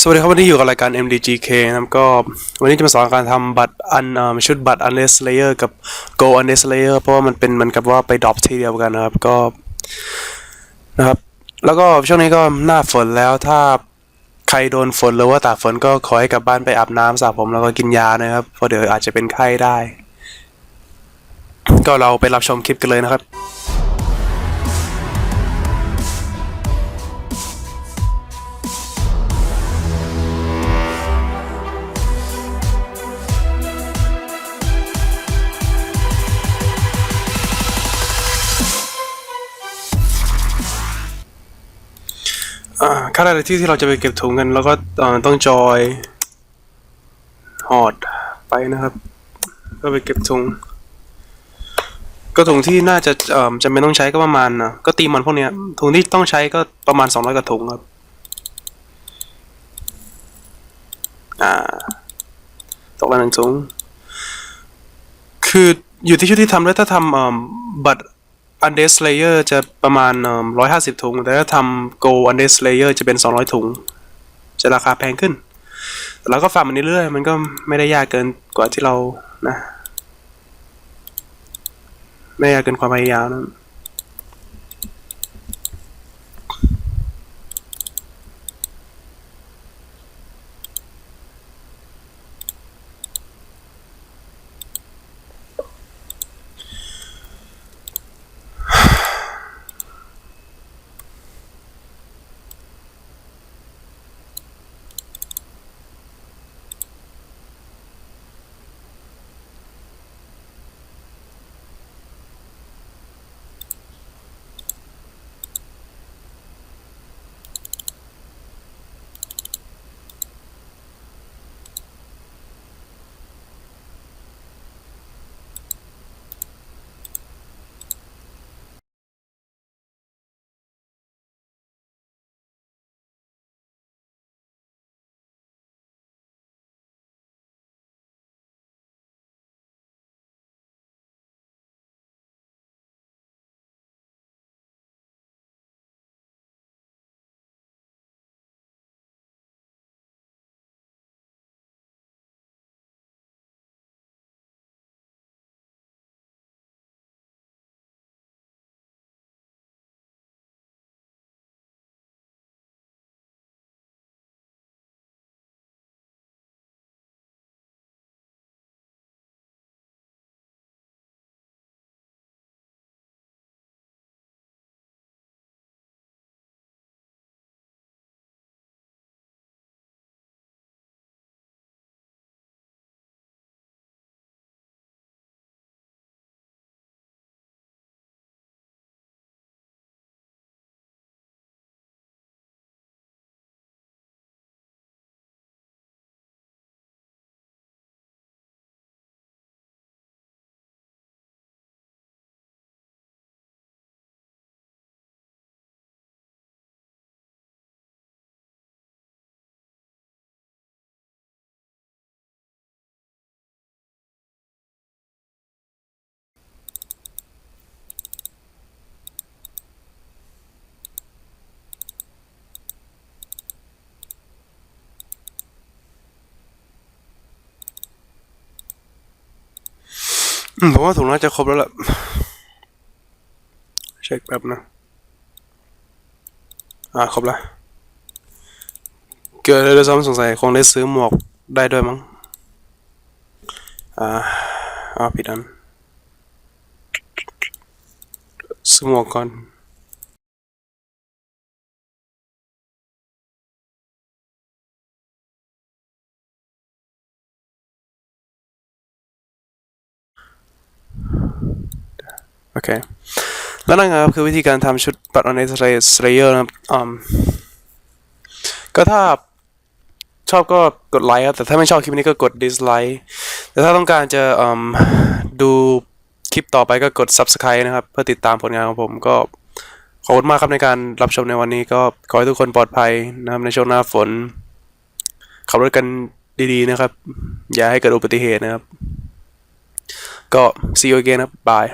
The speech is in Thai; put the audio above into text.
สวัสดีครับวันนี้อยู่กับรายการ MDGK นะครับก็วันนี้จะมาสอนการทำบัตรอันชุดบัตร Unless Layer กับ Go Unless Layer เพราะว่ามันเป็นเหมือนกับว่าไปดรอปทีเดียวกันนะครับก็นะครับแล้วก็ช่วงนี้ก็หน้าฝนแล้วถ้าใครโดนฝนหรือว่าตากฝนก็ขอให้กลับบ้านไปอาบน้ำสระผมแล้วก็กินยานะครับเพราะเดี๋ยวอาจจะเป็นไข้ได้ ก็เราไปรับชมคลิปกันเลยนะครับ อ่าขั้นแรกที่ที่เราจะไปเก็บถุงกันแล้วก็ต้องจอยหอดไปนะครับ ก็ไปเก็บถุงก็ถุงที่น่าจะเอ่อจำเป็นต้องใช้ก็ประมาณนะก็ตีมันพวกเนี้ยถุงที่ต้องใช้ก็ประมาณสองร้อยกว่าถุงครับอ่าตกละหนึ่งถุงคืออยู่ที่ชุดที่ทำด้วถ้าทำเอันเดสเลเยอร์จะประมาณร้อยห้าสิบถุง แต่ถ้าทำโกอันเดสเลเยอร์จะเป็นสองร้อยถุง จะราคาแพงขึ้น แต่เราก็ฝากมันเรื่อยๆ มันก็ไม่ได้ยากเกินกว่าที่เรานะ ไม่ยากเกินความพยายามนั้น ผมว่าถุงน่าจะครบแล้วล่ะ เช็คแป๊บนะ อ่าครบแล้ว เกิดอะไรด้วยซ้ำสงสัยคงได้ซื้อหมวกได้ด้วยมั้ง อ่าอ่าผิดอันซื้อหมวกก่อน อเคแล้วนั่นครับคือวิธีการทำชุดบัตร on s Slayer นะครับก็ถ้าชอบก็กดไลค์ครับแต่ถ้าไม่ชอบคลิปนี้ก็กด dislike แต่ถ้าต้องการจะดูคลิปต่อไปก็กด subscribe นะครับ เพื่อติดตามผลงานของผมก็ขอบคุณมากครับในการรับชมในวันนี้ก็ขอให้ทุกคนปลอดภัยนะครับในช่วงหน้าฝน ขับรถกันดีๆนะครับ อย่าให้เกิดอุบัติเหตุนะครับ ก็ see you again ครับ bye